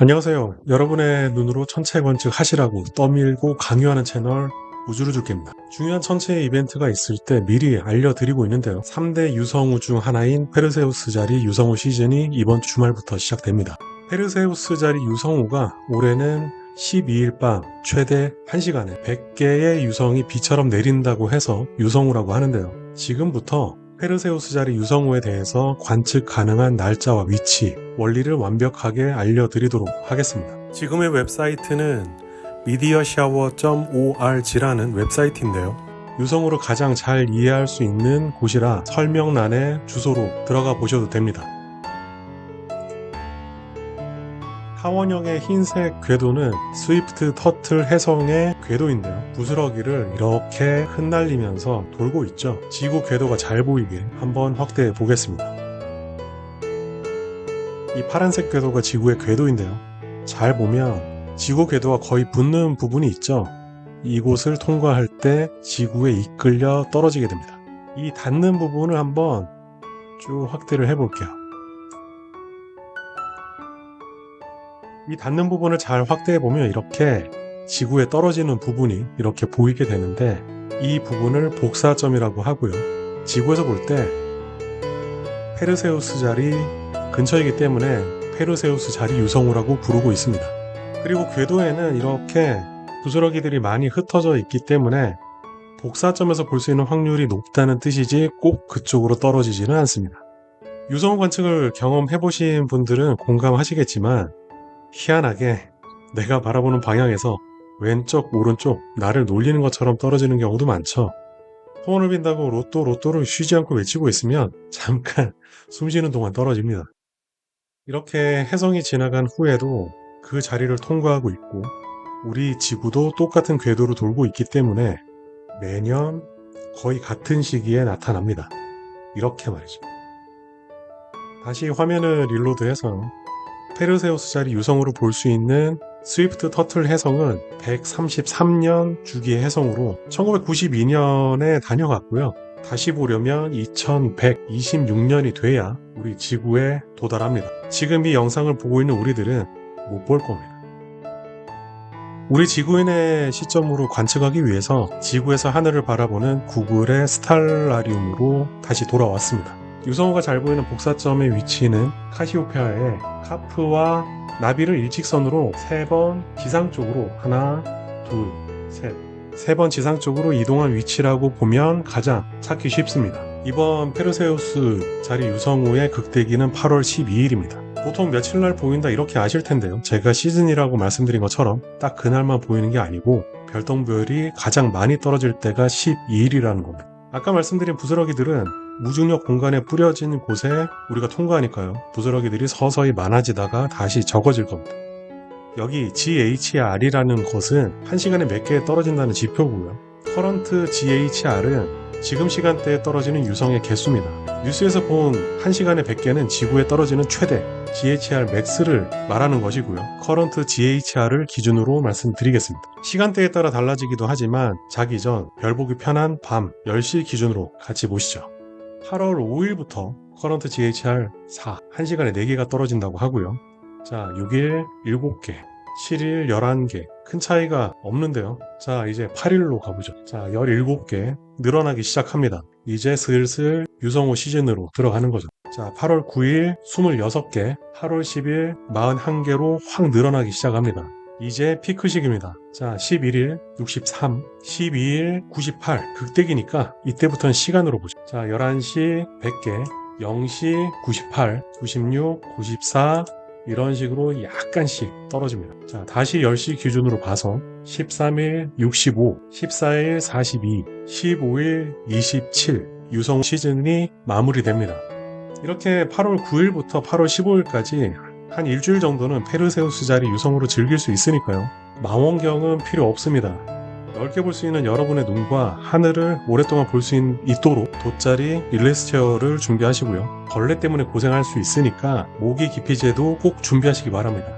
안녕하세요. 여러분의 눈으로 천체 관측 하시라고 떠밀고 강요하는 채널 우주를 줄게입니다. 중요한 천체 이벤트가 있을 때 미리 알려드리고 있는데요. 3대 유성우 중 하나인 페르세우스 자리 유성우 시즌이 이번 주말부터 시작됩니다. 페르세우스 자리 유성우가 올해는 12일 밤 최대 1시간에 100개의 유성이 비처럼 내린다고 해서 유성우라고 하는데요. 지금부터 페르세우스 자리 유성우에 대해서 관측 가능한 날짜와 위치, 원리를 완벽하게 알려드리도록 하겠습니다. 지금의 웹사이트는 mediashower.org라는 웹사이트인데요. 유성우를 가장 잘 이해할 수 있는 곳이라 설명란에 주소로 들어가 보셔도 됩니다. 타원형의 흰색 궤도는 스위프트 터틀 해성의 궤도인데요. 부스러기를 이렇게 흩날리면서 돌고 있죠. 지구 궤도가 잘 보이게 한번 확대해 보겠습니다. 이 파란색 궤도가 지구의 궤도인데요. 잘 보면 지구 궤도와 거의 붙는 부분이 있죠. 이곳을 통과할 때 지구에 이끌려 떨어지게 됩니다. 이 닿는 부분을 한번 쭉 확대를 해 볼게요. 이 닿는 부분을 잘 확대해 보면 이렇게 지구에 떨어지는 부분이 이렇게 보이게 되는데 이 부분을 복사점이라고 하고요. 지구에서 볼 때 페르세우스 자리 근처이기 때문에 페르세우스 자리 유성우라고 부르고 있습니다. 그리고 궤도에는 이렇게 부스러기들이 많이 흩어져 있기 때문에 복사점에서 볼 수 있는 확률이 높다는 뜻이지 꼭 그쪽으로 떨어지지는 않습니다. 유성우 관측을 경험해 보신 분들은 공감하시겠지만 희한하게 내가 바라보는 방향에서 왼쪽, 오른쪽 나를 놀리는 것처럼 떨어지는 경우도 많죠. 소원을 빈다고 로또, 로또를 쉬지 않고 외치고 있으면 잠깐 숨 쉬는 동안 떨어집니다. 이렇게 해성이 지나간 후에도 그 자리를 통과하고 있고 우리 지구도 똑같은 궤도로 돌고 있기 때문에 매년 거의 같은 시기에 나타납니다. 이렇게 말이죠. 다시 화면을 릴로드해서 페르세우스 자리 유성으로 볼 수 있는 스위프트 터틀 해성은 133년 주기의 해성으로 1992년에 다녀갔고요. 다시 보려면 2126년이 돼야 우리 지구에 도달합니다. 지금 이 영상을 보고 있는 우리들은 못 볼 겁니다. 우리 지구인의 시점으로 관측하기 위해서 지구에서 하늘을 바라보는 구글의 스탈라리움으로 다시 돌아왔습니다. 유성우가 잘 보이는 복사점의 위치는 카시오페아의 카프와 나비를 일직선으로 세 번 지상 쪽으로 하나, 둘, 셋, 세 번 지상 쪽으로 이동한 위치라고 보면 가장 찾기 쉽습니다. 이번 페르세우스 자리 유성우의 극대기는 8월 12일입니다. 보통 며칠 날 보인다 이렇게 아실 텐데요. 제가 시즌이라고 말씀드린 것처럼 딱 그날만 보이는 게 아니고 별똥별이 가장 많이 떨어질 때가 12일이라는 겁니다. 아까 말씀드린 부스러기들은 무중력 공간에 뿌려진 곳에 우리가 통과하니까요. 부스러기들이 서서히 많아지다가 다시 적어질 겁니다. 여기 GHR이라는 것은 한 시간에 몇 개 떨어진다는 지표고요. 커런트 GHR은 지금 시간대에 떨어지는 유성의 개수입니다. 뉴스에서 본한 시간에 100개는 지구에 떨어지는 최대 GHR 맥스를 말하는 것이고요. 커런트 GHR을 기준으로 말씀드리겠습니다. 시간대에 따라 달라지기도 하지만 자기 전 별 보기 편한 밤 10시 기준으로 같이 보시죠. 8월 5일부터 커런트 GHR 4, 1시간에 4개가 떨어진다고 하고요. 자, 6일 7개, 7일 11개. 큰 차이가 없는데요. 자, 이제 8일로 가보죠. 자, 17개 늘어나기 시작합니다. 이제 슬슬 유성호 시즌으로 들어가는 거죠. 자, 8월 9일 26개, 8월 10일 41개로 확 늘어나기 시작합니다. 이제 피크식입니다. 자, 11일 63, 12일 98. 극대기니까 이때부터는 시간으로 보죠. 자, 11시 100개, 0시 98, 96, 94, 이런 식으로 약간씩 떨어집니다. 자, 다시 10시 기준으로 봐서 13일 65, 14일 42, 15일 27 유성 시즌이 마무리됩니다. 이렇게 8월 9일부터 8월 15일까지 한 일주일 정도는 페르세우스 자리 유성으로 즐길 수 있으니까요. 망원경은 필요 없습니다. 넓게 볼 수 있는 여러분의 눈과 하늘을 오랫동안 볼 수 있도록 돗자리 일레스티어를 준비하시고요. 벌레 때문에 고생할 수 있으니까 모기 기피제도 꼭 준비하시기 바랍니다.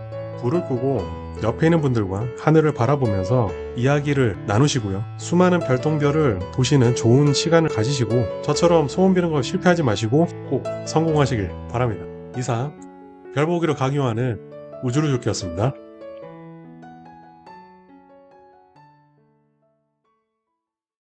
불을 끄고 옆에 있는 분들과 하늘을 바라보면서 이야기를 나누시고요. 수많은 별똥별을 보시는 좋은 시간을 가지시고 저처럼 소원 비는 거 실패하지 마시고 꼭 성공하시길 바랍니다. 이상 별보기로 강요하는 우주루조키였습니다.